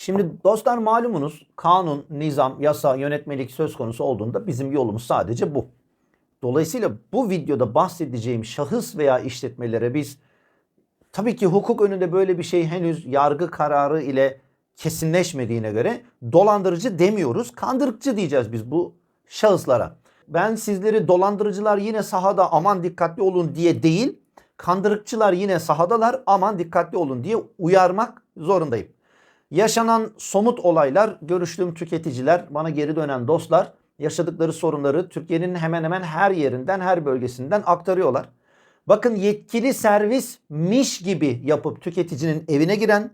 Şimdi dostlar malumunuz kanun, nizam, yasa, yönetmelik söz konusu olduğunda bizim yolumuz sadece bu. Dolayısıyla bu videoda bahsedeceğim şahıs veya işletmelere biz tabii ki hukuk önünde böyle bir şey henüz yargı kararı ile kesinleşmediğine göre dolandırıcı demiyoruz. Kandırıkçı diyeceğiz biz bu şahıslara. Ben sizleri dolandırıcılar yine sahada aman dikkatli olun diye değil, kandırıkçılar yine sahadalar aman dikkatli olun diye uyarmak zorundayım. Yaşanan somut olaylar, görüştüğüm tüketiciler, bana geri dönen dostlar yaşadıkları sorunları Türkiye'nin hemen hemen her yerinden, her bölgesinden aktarıyorlar. Bakın yetkili servismiş gibi yapıp tüketicinin evine giren,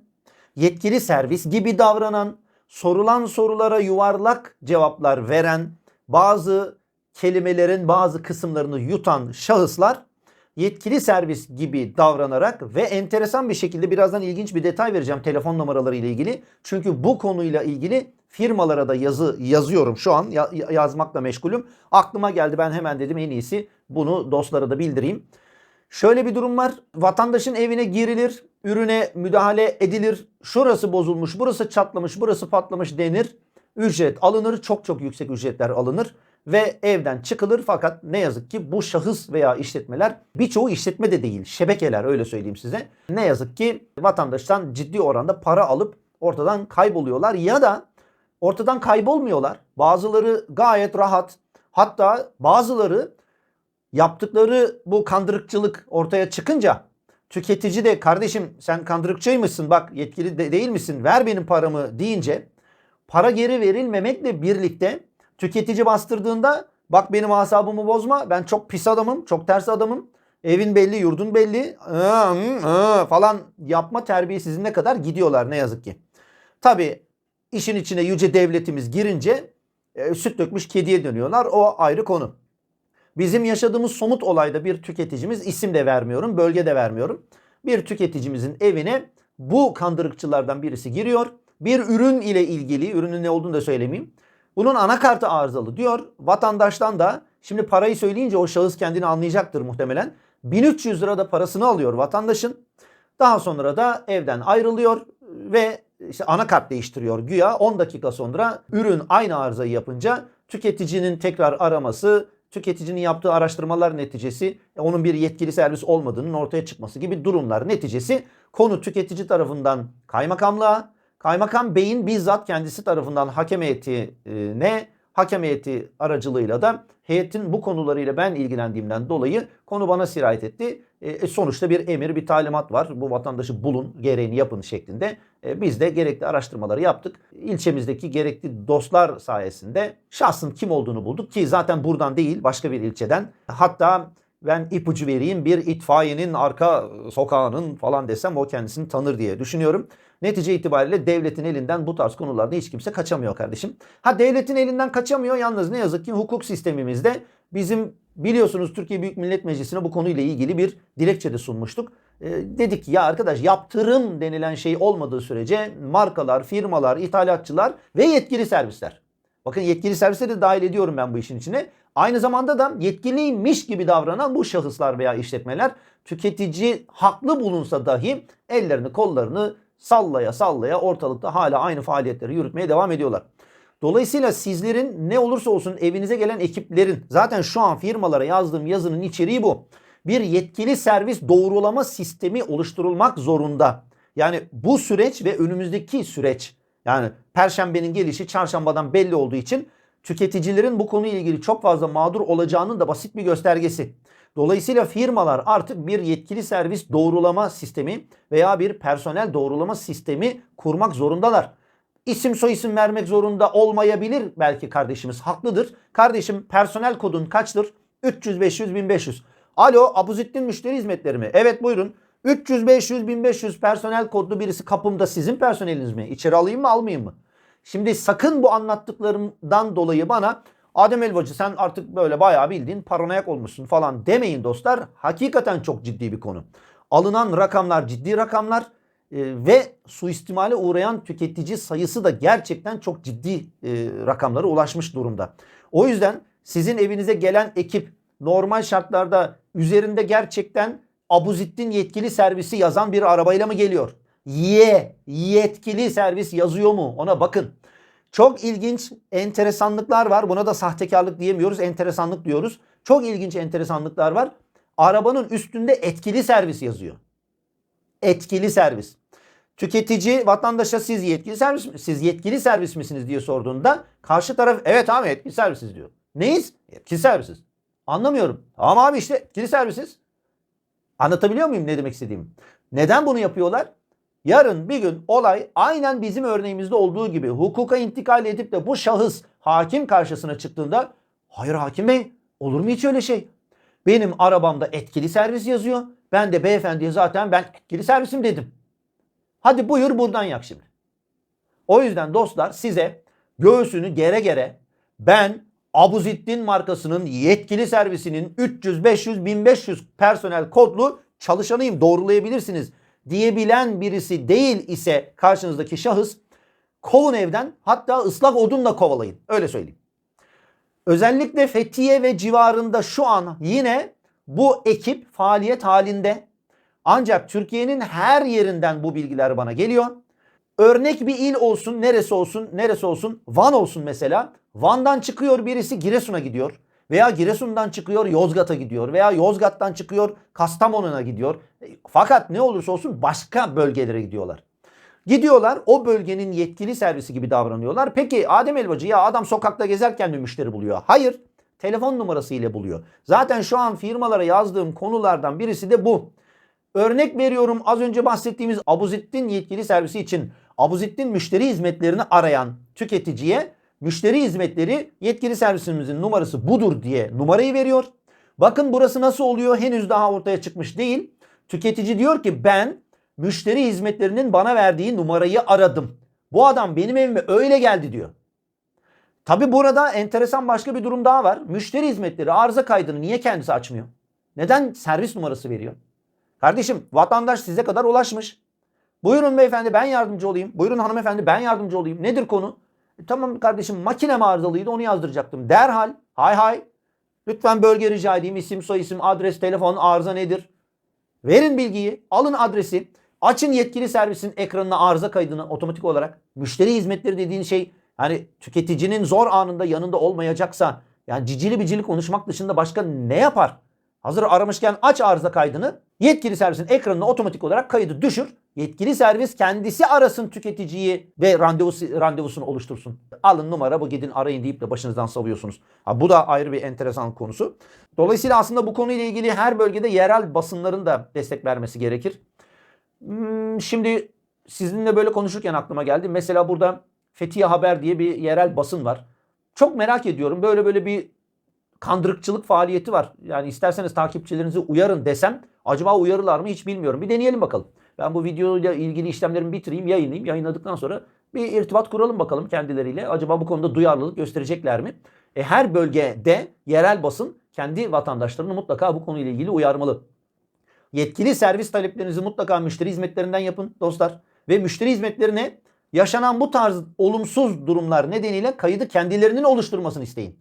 yetkili servis gibi davranan, sorulan sorulara yuvarlak cevaplar veren, bazı kelimelerin bazı kısımlarını yutan şahıslar yetkili servis gibi davranarak ve enteresan bir şekilde birazdan ilginç bir detay vereceğim telefon numaraları ile ilgili. Çünkü bu konuyla ilgili firmalara da yazı yazıyorum şu an ya- yazmakla meşgulüm. Aklıma geldi ben hemen dedim en iyisi bunu dostlara da bildireyim. Şöyle bir durum var. Vatandaşın evine girilir, ürüne müdahale edilir. Şurası bozulmuş, burası çatlamış, burası patlamış denir. Ücret alınır, çok çok yüksek ücretler alınır ve evden çıkılır. Fakat ne yazık ki bu şahıs veya işletmeler birçoğu işletme de değil, şebekeler öyle söyleyeyim size. Ne yazık ki vatandaştan ciddi oranda para alıp ortadan kayboluyorlar ya da ortadan kaybolmuyorlar. Bazıları gayet rahat. Hatta bazıları yaptıkları bu kandırıkçılık ortaya çıkınca tüketici de kardeşim sen kandırıkçıymışsın bak yetkili de değil misin ver benim paramı deyince para geri verilmemekle birlikte tüketici bastırdığında bak benim asabımı bozma ben çok pis adamım çok ters adamım evin belli yurdun belli ıı, ıı falan yapma terbiyesizliğine kadar gidiyorlar ne yazık ki. Tabi işin içine yüce devletimiz girince e, süt dökmüş kediye dönüyorlar o ayrı konu. Bizim yaşadığımız somut olayda bir tüketicimiz isim de vermiyorum, bölge de vermiyorum. Bir tüketicimizin evine bu kandırıkçılardan birisi giriyor. Bir ürün ile ilgili, ürünün ne olduğunu da söylemeyeyim. Bunun anakartı arızalı diyor. Vatandaştan da şimdi parayı söyleyince o şahıs kendini anlayacaktır muhtemelen. 1300 lira da parasını alıyor vatandaşın. Daha sonra da evden ayrılıyor ve işte anakart değiştiriyor güya 10 dakika sonra ürün aynı arızayı yapınca tüketicinin tekrar araması tüketicinin yaptığı araştırmalar neticesi e, onun bir yetkili servis olmadığının ortaya çıkması gibi durumlar neticesi konu tüketici tarafından kaymakamlığa, kaymakam beyin bizzat kendisi tarafından hakem heyetine, hakem heyeti aracılığıyla da heyetin bu konularıyla ben ilgilendiğimden dolayı konu bana sirayet etti. E, sonuçta bir emir, bir talimat var. Bu vatandaşı bulun, gereğini yapın şeklinde. E, biz de gerekli araştırmaları yaptık. İlçemizdeki gerekli dostlar sayesinde şahsın kim olduğunu bulduk ki zaten buradan değil başka bir ilçeden. Hatta ben ipucu vereyim bir itfaiyenin arka sokağının falan desem o kendisini tanır diye düşünüyorum. Netice itibariyle devletin elinden bu tarz konularda hiç kimse kaçamıyor kardeşim. Ha devletin elinden kaçamıyor yalnız ne yazık ki hukuk sistemimizde bizim biliyorsunuz Türkiye Büyük Millet Meclisi'ne bu konuyla ilgili bir dilekçe de sunmuştuk. Ee, dedik ki ya arkadaş yaptırım denilen şey olmadığı sürece markalar, firmalar, ithalatçılar ve yetkili servisler. Bakın yetkili servisleri de dahil ediyorum ben bu işin içine. Aynı zamanda da yetkiliymiş gibi davranan bu şahıslar veya işletmeler tüketici haklı bulunsa dahi ellerini kollarını sallaya sallaya ortalıkta hala aynı faaliyetleri yürütmeye devam ediyorlar. Dolayısıyla sizlerin ne olursa olsun evinize gelen ekiplerin zaten şu an firmalara yazdığım yazının içeriği bu. Bir yetkili servis doğrulama sistemi oluşturulmak zorunda. Yani bu süreç ve önümüzdeki süreç yani perşembenin gelişi çarşambadan belli olduğu için tüketicilerin bu konuyla ilgili çok fazla mağdur olacağının da basit bir göstergesi. Dolayısıyla firmalar artık bir yetkili servis doğrulama sistemi veya bir personel doğrulama sistemi kurmak zorundalar. İsim soyisim vermek zorunda olmayabilir belki kardeşimiz haklıdır. Kardeşim personel kodun kaçtır? 300 500 1500. Alo Abuzittin Müşteri Hizmetleri mi? Evet buyurun. 300 500 1500 personel kodlu birisi kapımda sizin personeliniz mi? İçeri alayım mı almayayım mı? Şimdi sakın bu anlattıklarımdan dolayı bana Adem Elbacı sen artık böyle bayağı bildiğin paranoyak olmuşsun falan demeyin dostlar. Hakikaten çok ciddi bir konu. Alınan rakamlar ciddi rakamlar e, ve suistimale uğrayan tüketici sayısı da gerçekten çok ciddi e, rakamlara ulaşmış durumda. O yüzden sizin evinize gelen ekip normal şartlarda üzerinde gerçekten Abuzittin yetkili servisi yazan bir arabayla mı geliyor? Y yetkili servis yazıyor mu? Ona bakın. Çok ilginç enteresanlıklar var. Buna da sahtekarlık diyemiyoruz. Enteresanlık diyoruz. Çok ilginç enteresanlıklar var. Arabanın üstünde etkili servis yazıyor. Etkili servis. Tüketici vatandaşa siz yetkili servis mi- siz yetkili servis misiniz diye sorduğunda karşı taraf evet abi yetkili servisiz diyor. Neyiz? Yetkili servisiz. Anlamıyorum. Tamam abi işte yetkili servisiz. Anlatabiliyor muyum ne demek istediğimi? Neden bunu yapıyorlar? Yarın bir gün olay aynen bizim örneğimizde olduğu gibi hukuka intikal edip de bu şahıs hakim karşısına çıktığında hayır hakim bey olur mu hiç öyle şey? Benim arabamda etkili servis yazıyor. Ben de beyefendiye zaten ben etkili servisim dedim. Hadi buyur buradan yak şimdi. O yüzden dostlar size göğsünü gere gere ben Abuzittin markasının yetkili servisinin 300, 500, 1500 personel kodlu çalışanıyım doğrulayabilirsiniz diyebilen birisi değil ise karşınızdaki şahıs kovun evden hatta ıslak odunla kovalayın. Öyle söyleyeyim. Özellikle Fethiye ve civarında şu an yine bu ekip faaliyet halinde. Ancak Türkiye'nin her yerinden bu bilgiler bana geliyor. Örnek bir il olsun, neresi olsun, neresi olsun, Van olsun mesela. Van'dan çıkıyor birisi Giresun'a gidiyor. Veya Giresun'dan çıkıyor Yozgat'a gidiyor. Veya Yozgat'tan çıkıyor Kastamonu'na gidiyor. Fakat ne olursa olsun başka bölgelere gidiyorlar. Gidiyorlar o bölgenin yetkili servisi gibi davranıyorlar. Peki Adem Elbacı ya adam sokakta gezerken mi müşteri buluyor? Hayır. Telefon numarası ile buluyor. Zaten şu an firmalara yazdığım konulardan birisi de bu. Örnek veriyorum az önce bahsettiğimiz Abuzittin yetkili servisi için Abuzittin müşteri hizmetlerini arayan tüketiciye müşteri hizmetleri yetkili servisimizin numarası budur diye numarayı veriyor. Bakın burası nasıl oluyor henüz daha ortaya çıkmış değil. Tüketici diyor ki ben müşteri hizmetlerinin bana verdiği numarayı aradım. Bu adam benim evime öyle geldi diyor. Tabi burada enteresan başka bir durum daha var. Müşteri hizmetleri arıza kaydını niye kendisi açmıyor? Neden servis numarası veriyor? Kardeşim vatandaş size kadar ulaşmış. Buyurun beyefendi ben yardımcı olayım. Buyurun hanımefendi ben yardımcı olayım. Nedir konu? E, tamam kardeşim makine mi arızalıydı onu yazdıracaktım. Derhal hay hay. Lütfen bölge rica edeyim. İsim, soyisim, adres, telefon, arıza nedir? Verin bilgiyi. Alın adresi. Açın yetkili servisin ekranına arıza kaydını otomatik olarak. Müşteri hizmetleri dediğin şey hani tüketicinin zor anında yanında olmayacaksa yani cicili bicili konuşmak dışında başka ne yapar? Hazır aramışken aç arıza kaydını. Yetkili servisin ekranına otomatik olarak kaydı düşür. Yetkili servis kendisi arasın tüketiciyi ve randevusu, randevusunu oluştursun. Alın numara bu gidin arayın deyip de başınızdan savuyorsunuz. Ha, bu da ayrı bir enteresan konusu. Dolayısıyla aslında bu konuyla ilgili her bölgede yerel basınların da destek vermesi gerekir. Hmm, Şimdi sizinle böyle konuşurken aklıma geldi. Mesela burada Fethiye Haber diye bir yerel basın var. Çok merak ediyorum. Böyle böyle bir kandırıkçılık faaliyeti var. Yani isterseniz takipçilerinizi uyarın desem acaba uyarırlar mı hiç bilmiyorum. Bir deneyelim bakalım. Ben bu videoyla ilgili işlemlerimi bitireyim, yayınlayayım. Yayınladıktan sonra bir irtibat kuralım bakalım kendileriyle. Acaba bu konuda duyarlılık gösterecekler mi? E, her bölgede yerel basın kendi vatandaşlarını mutlaka bu konuyla ilgili uyarmalı. Yetkili servis taleplerinizi mutlaka müşteri hizmetlerinden yapın dostlar. Ve müşteri hizmetlerine yaşanan bu tarz olumsuz durumlar nedeniyle kaydı kendilerinin oluşturmasını isteyin.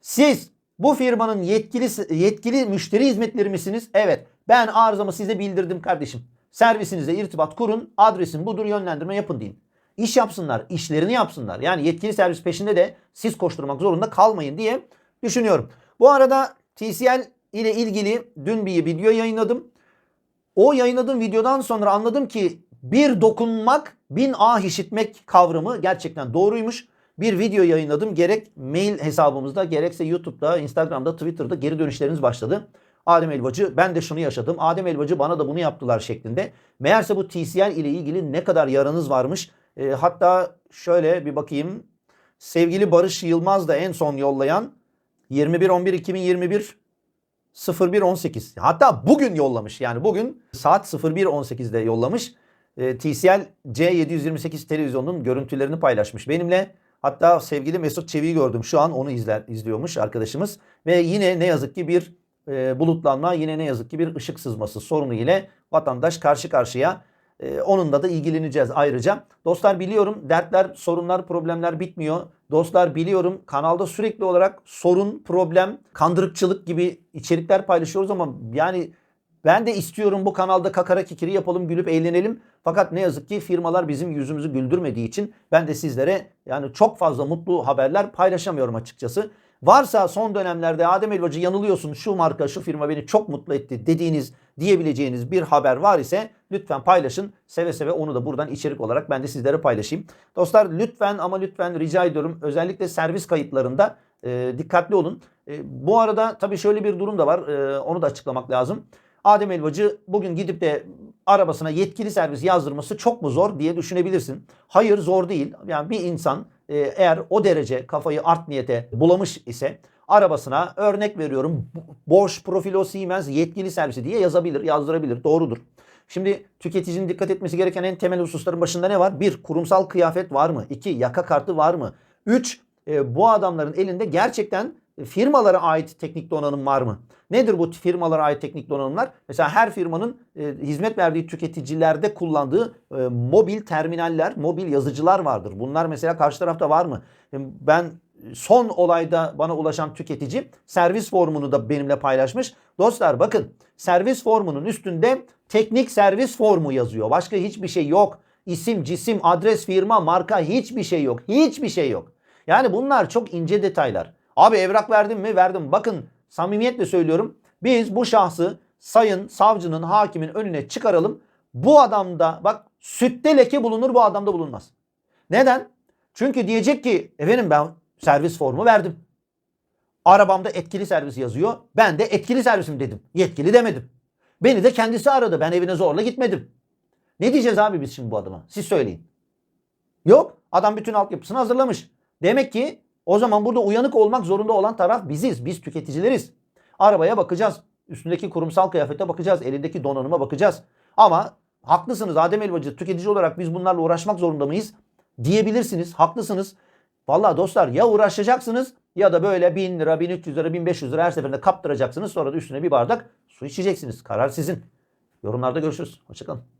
Siz bu firmanın yetkili yetkili müşteri hizmetleri misiniz? Evet. Ben arızamı size bildirdim kardeşim. Servisinizle irtibat kurun. Adresim budur yönlendirme yapın deyin. İş yapsınlar, işlerini yapsınlar. Yani yetkili servis peşinde de siz koşturmak zorunda kalmayın diye düşünüyorum. Bu arada TCL ile ilgili dün bir video yayınladım. O yayınladığım videodan sonra anladım ki bir dokunmak bin ah işitmek kavramı gerçekten doğruymuş. Bir video yayınladım. Gerek mail hesabımızda gerekse YouTube'da, Instagram'da, Twitter'da geri dönüşleriniz başladı. Adem Elbacı ben de şunu yaşadım. Adem Elbacı bana da bunu yaptılar şeklinde. Meğerse bu TCL ile ilgili ne kadar yaranız varmış. E, hatta şöyle bir bakayım. Sevgili Barış Yılmaz da en son yollayan 21-11-2021 0118. Hatta bugün yollamış. Yani bugün saat 01.18'de yollamış. E, TCL C728 televizyonunun görüntülerini paylaşmış benimle. Hatta sevgili Mesut Çevik'i gördüm. Şu an onu izler izliyormuş arkadaşımız. Ve yine ne yazık ki bir e, bulutlanma, yine ne yazık ki bir ışık sızması sorunu ile vatandaş karşı karşıya. E, onunla da ilgileneceğiz ayrıca. Dostlar biliyorum dertler, sorunlar, problemler bitmiyor. Dostlar biliyorum kanalda sürekli olarak sorun, problem, kandırıkçılık gibi içerikler paylaşıyoruz ama yani Ben de istiyorum bu kanalda kakara kikiri yapalım, gülüp eğlenelim. Fakat ne yazık ki firmalar bizim yüzümüzü güldürmediği için ben de sizlere yani çok fazla mutlu haberler paylaşamıyorum açıkçası. Varsa son dönemlerde Adem Elbacı yanılıyorsun şu marka şu firma beni çok mutlu etti dediğiniz diyebileceğiniz bir haber var ise lütfen paylaşın. Seve seve onu da buradan içerik olarak ben de sizlere paylaşayım. Dostlar lütfen ama lütfen rica ediyorum özellikle servis kayıtlarında e, dikkatli olun. E, bu arada tabii şöyle bir durum da var e, onu da açıklamak lazım. Adem Elbacı bugün gidip de arabasına yetkili servis yazdırması çok mu zor diye düşünebilirsin. Hayır zor değil. Yani bir insan eğer o derece kafayı art niyete bulamış ise arabasına örnek veriyorum Bosch Profilo Siemens yetkili servisi diye yazabilir, yazdırabilir. Doğrudur. Şimdi tüketicinin dikkat etmesi gereken en temel hususların başında ne var? Bir, kurumsal kıyafet var mı? İki, yaka kartı var mı? Üç, e, bu adamların elinde gerçekten firmalara ait teknik donanım var mı? Nedir bu firmalara ait teknik donanımlar? Mesela her firmanın e, hizmet verdiği tüketicilerde kullandığı e, mobil terminaller, mobil yazıcılar vardır. Bunlar mesela karşı tarafta var mı? E, ben son olayda bana ulaşan tüketici servis formunu da benimle paylaşmış. Dostlar bakın servis formunun üstünde teknik servis formu yazıyor. Başka hiçbir şey yok. İsim, cisim, adres, firma, marka hiçbir şey yok. Hiçbir şey yok. Yani bunlar çok ince detaylar. Abi evrak verdim mi? Verdim. Bakın samimiyetle söylüyorum. Biz bu şahsı sayın savcının, hakimin önüne çıkaralım. Bu adamda bak sütte leke bulunur bu adamda bulunmaz. Neden? Çünkü diyecek ki efendim ben servis formu verdim. Arabamda etkili servis yazıyor. Ben de etkili servisim dedim. Yetkili demedim. Beni de kendisi aradı. Ben evine zorla gitmedim. Ne diyeceğiz abi biz şimdi bu adama? Siz söyleyin. Yok. Adam bütün altyapısını hazırlamış. Demek ki o zaman burada uyanık olmak zorunda olan taraf biziz. Biz tüketicileriz. Arabaya bakacağız. Üstündeki kurumsal kıyafete bakacağız. Elindeki donanıma bakacağız. Ama haklısınız Adem Elbacı tüketici olarak biz bunlarla uğraşmak zorunda mıyız? Diyebilirsiniz. Haklısınız. Vallahi dostlar ya uğraşacaksınız ya da böyle 1000 lira, 1300 lira, 1500 lira her seferinde kaptıracaksınız. Sonra da üstüne bir bardak su içeceksiniz. Karar sizin. Yorumlarda görüşürüz. Hoşçakalın.